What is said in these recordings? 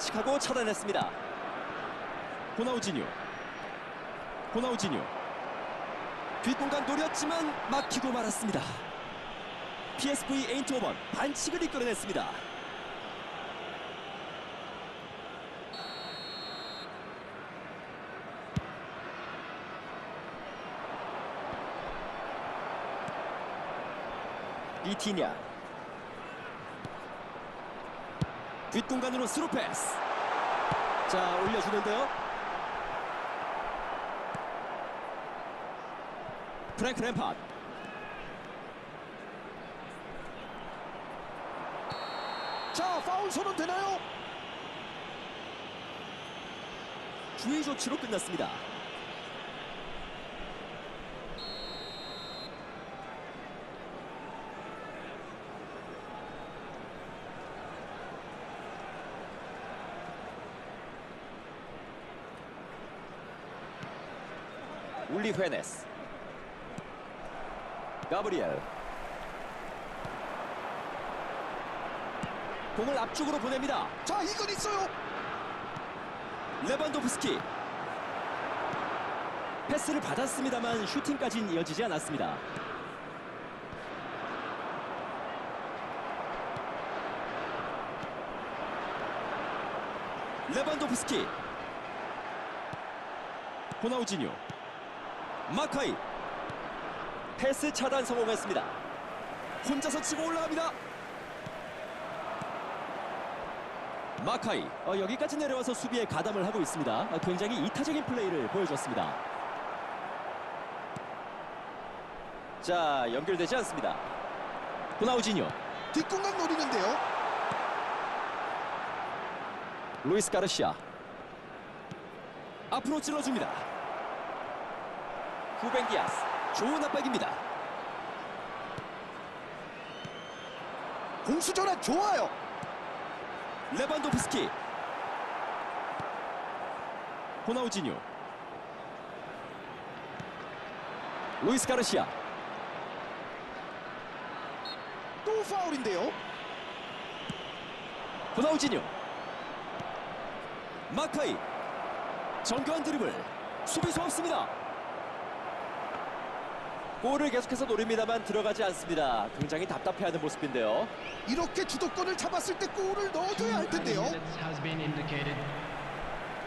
예측하고 차단했습니다. 호나우지뉴. 호나우지뉴. 뒷공간 노렸지만 막히고 말았습니다. PSV 에인트호번 반칙을 이끌어냈습니다. 비티냐 뒷공간으로 스루 패스. 자 올려주는데요. 프랭크 램파드 자 파울 선언 되나요? 주의 조치로 끝났습니다 울리 헤네스. 가브리엘. 공을 앞쪽으로 보냅니다. 자 이건 있어요. 레반도프스키. 패스를 받았습니다만 슈팅까지는 이어지지 않았습니다. 레반도프스키. 호나우지뉴 마카이 패스 차단 성공했습니다. 혼자서 치고 올라갑니다. 마카이 어, 여기까지 내려와서 수비에 가담을 하고 있습니다. 어, 굉장히 이타적인 플레이를 보여줬습니다. 자 연결되지 않습니다. 호나우지뉴 뒷공간 노리는데요. 루이스 가르시아 앞으로 찔러줍니다. 후벤 디아스. 좋은 압박입니다. 공수 전환 좋아요. 레반도프스키. 호나우지뉴. 루이스 가르시아. 또 파울인데요. 호나우지뉴. 마카이. 정교한 드리블. 수비수 없습니다 골을 계속해서 노립니다만 들어가지 않습니다. 굉장히 답답해하는 모습인데요. 이렇게 주도권을 잡았을 때 골을 넣어줘야 할 텐데요.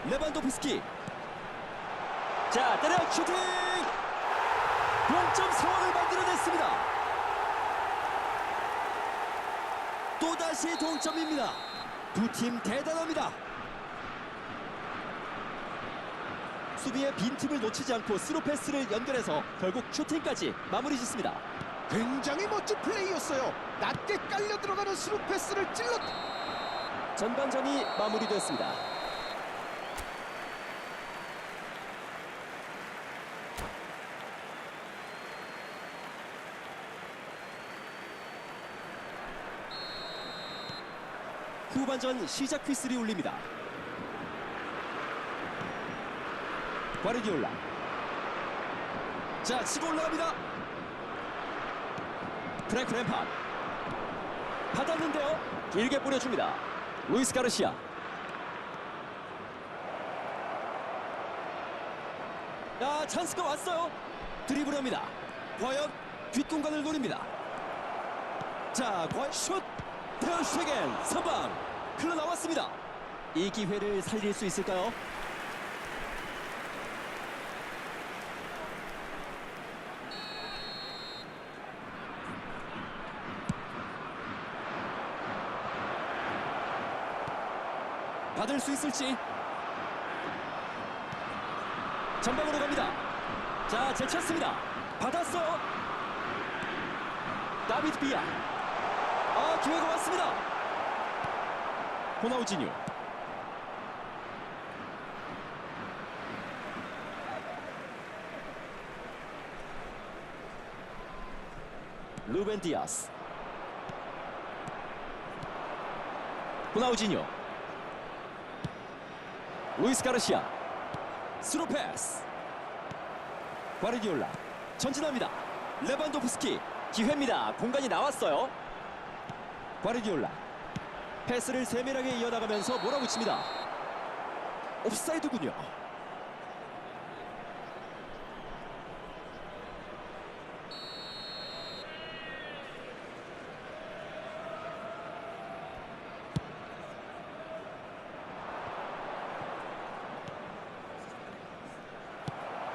레반도프스키. 자 때려 슈팅! 동점 상황을 만들어냈습니다. 또다시 동점입니다. 두 팀 대단합니다 수비의 빈틈을 놓치지 않고 스루 패스를 연결해서 결국 슈팅까지 마무리 짓습니다 굉장히 멋진 플레이였어요. 낮게 깔려 들어가는 스루 패스를 찔렀. 전반전이 마무리됐습니다 후반전 시작 휘슬이 울립니다. 과르디올라. 자, 치고 올라갑니다. 프랭크 램파드. 받았는데요. 길게 뿌려줍니다. 루이스 가르시아. 야, 찬스가 왔어요. 드리블합니다. 과연 뒷공간을 노립니다. 자, 과연 슛! 테어슈겐 선방 흘러나왔습니다. 이 기회를 살릴 수 있을까요? 받을 수 있을지 전방으로 갑니다. 자, 제쳤습니다. 받았어요. 다비드 비아. 아, 기회가 왔습니다. 호나우지뉴. 루벤 디아스. 호나우지뉴. 루이스 가르시아. 스루 패스. 과르디올라. 전진합니다. 레반도프스키. 기회입니다. 공간이 나왔어요. 과르디올라. 패스를 세밀하게 이어나가면서 몰아붙입니다. 옵사이드군요.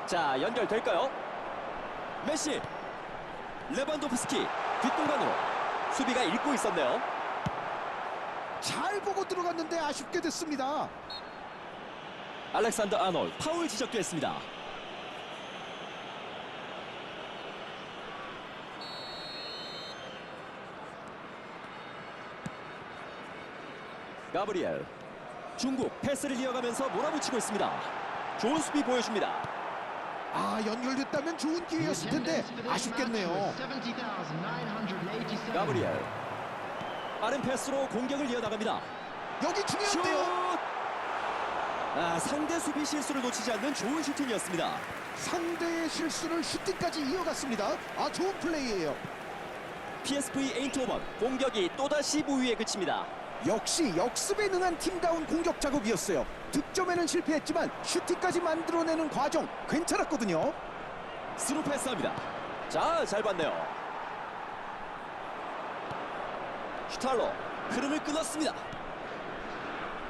자 연결될까요? 메시 레반도프스키 뒷공간으로 수비가 읽고 있었네요. 잘 보고 들어갔는데 아쉽게 됐습니다. 알렉산더 아놀 파울 지적됐습니다. 가브리엘 중국 패스를 이어가면서 몰아붙이고 있습니다. 좋은 수비 보여줍니다. 아 연결됐다면 좋은 기회였을 텐데 아쉽겠네요. 가브리엘 빠른 패스로 공격을 이어나갑니다. 여기 슛! 중요한데요. 아, 상대 수비 실수를 놓치지 않는 좋은 슈팅이었습니다. 상대의 실수를 슈팅까지 이어갔습니다. 아 좋은 플레이예요. PSV 에인트호번 공격이 또다시 무위에 그칩니다. 역시 역습에 능한 팀다운 공격 작업이었어요. 득점에는 실패했지만 슈팅까지 만들어내는 과정 괜찮았거든요. 스루 패스합니다. 자, 잘 봤네요. 슈탈로 흐름을 끊었습니다.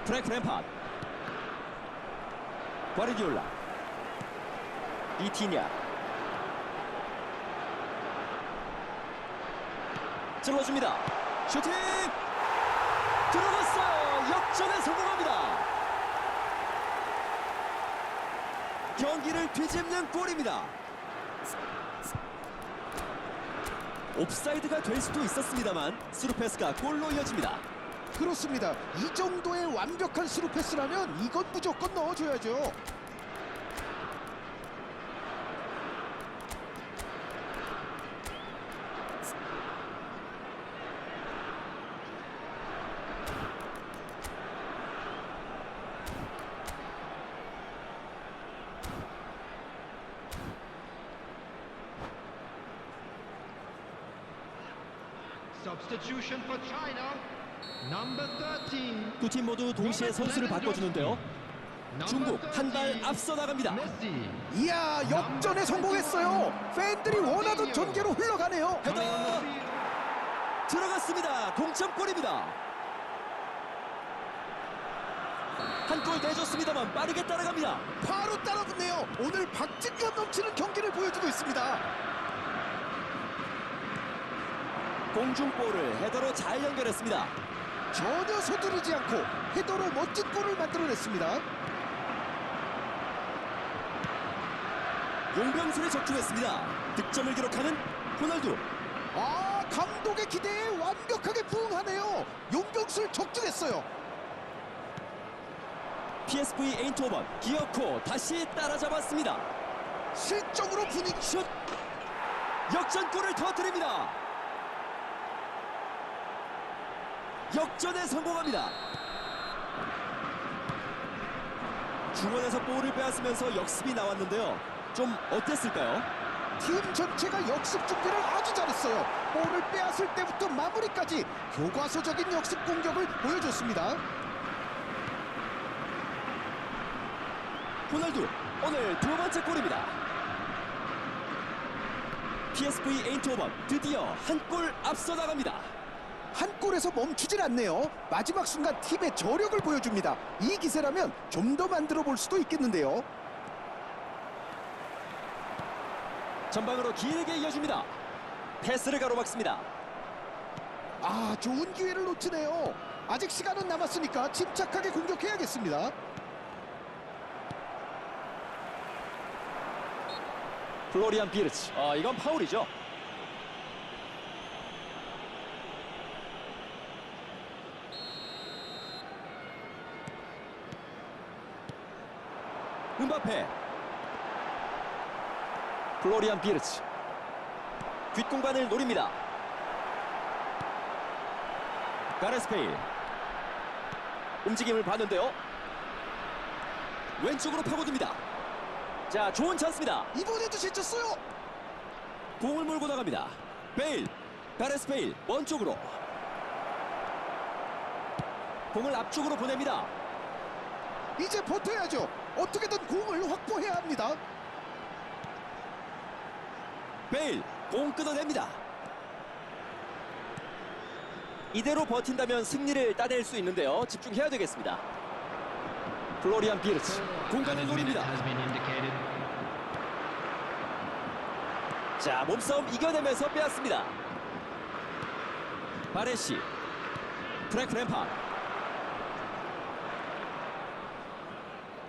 프랭크 램파드 과르디올라 이티냐 찔러줍니다. 슈팅. 역전에 성공합니다. 경기를 뒤집는 골입니다. 옵사이드가 될 수도 있었습니다만 스루 패스가 골로 이어집니다. 그렇습니다. 이 정도의 완벽한 스루 패스라면 이건 무조건 넣어줘야죠. 두 팀 모두 동시에 선수를 바꿔주는데요. 중국 한 발 앞서 나갑니다. 이야 역전에 성공했어요. 팬들이 원하던 전개로 흘러가네요. 헤더 들어갔습니다. 동점골입니다. 한골 내줬습니다만 빠르게 따라갑니다. 바로 따라붙네요. 오늘 박진감 넘치는 경기를 보여주고 있습니다. 공중볼을 헤더로 잘 연결했습니다. 전혀 서두르지 않고 헤더로 멋진 골을 만들어냈습니다. 용병술에 적중했습니다. 득점을 기록하는 호날두. 아 감독의 기대에 완벽하게 부응하네요. 용병술 적중했어요. PSV 에인트호번 기어코 다시 따라잡았습니다. 실적으로 분위기 슛! 역전골을 터뜨립니다. 역전에 성공합니다. 중원에서 볼을 빼앗으면서 역습이 나왔는데요. 좀 어땠을까요? 팀 전체가 역습 준비를 아주 잘했어요. 볼을 빼앗을 때부터 마무리까지 교과서적인 역습 공격을 보여줬습니다. 호날두 오늘 두 번째 골입니다. PSV 에인트호번 드디어 한 골 앞서 나갑니다. 한 골에서 멈추질 않네요. 마지막 순간 팀의 저력을 보여줍니다. 이 기세라면 좀 더 만들어 볼 수도 있겠는데요. 전방으로 길게 이어줍니다. 패스를 가로막습니다. 아 좋은 기회를 놓치네요. 아직 시간은 남았으니까 침착하게 공격해야겠습니다. 플로리안 비르츠. 아, 이건 파울이죠. 음바페. 플로리안 비르츠. 뒷공간을 노립니다. 가레스페일. 움직임을 봤는데요. 왼쪽으로 파고듭니다. 자, 좋은 찬스입니다. 이번에도 제쳤어요. 공을 몰고 나갑니다. 베일, 가레스 베일 먼 쪽으로 공을 앞쪽으로 보냅니다. 이제 버텨야죠. 어떻게든 공을 확보해야 합니다. 베일 공 끊어냅니다. 이대로 버틴다면 승리를 따낼 수 있는데요. 집중해야 되겠습니다. 플로리안 비르츠 공간을 노립니다. 자 몸싸움 이겨내면서 빼앗습니다. 바레시 프랭크 램파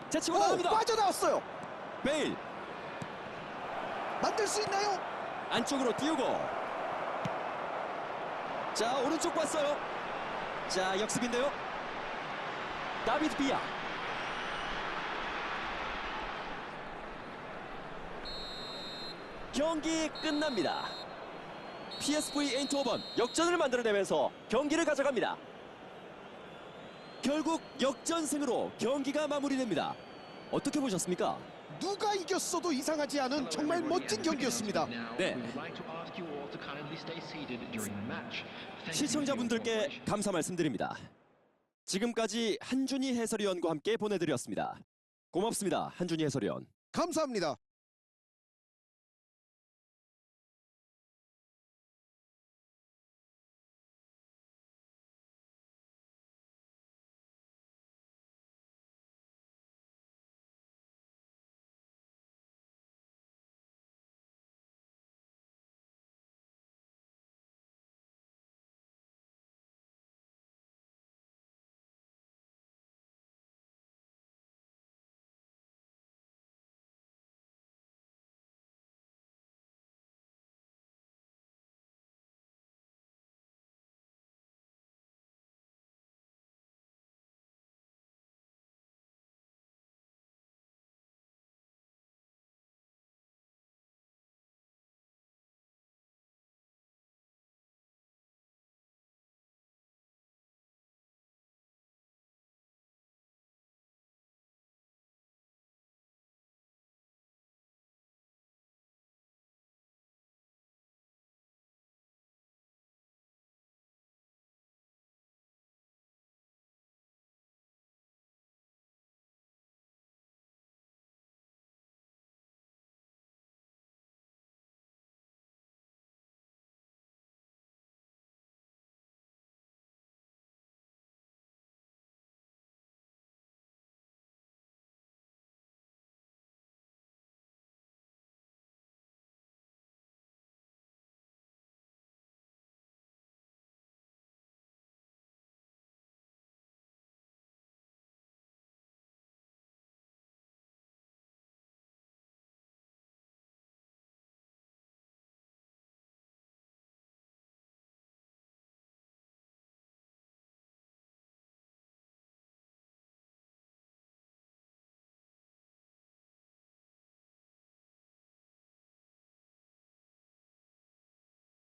제치고 오, 나갑니다. 빠져나왔어요. 베일. 만들 수 있나요? 안쪽으로 띄우고. 자 오른쪽 봤어요. 자 역습인데요. 다비드 비아. 경기 끝납니다. PSV 에인트호번 역전을 만들어내면서 경기를 가져갑니다 결국 역전승으로 경기가 마무리됩니다 어떻게 보셨습니까? 누가 이겼어도 이상하지 않은 정말 멋진 경기였습니다. 네. 시청자분들께 감사 말씀드립니다. 지금까지 한준희 해설위원과 함께 보내드렸습니다. 고맙습니다. 한준희 해설위원. 감사합니다.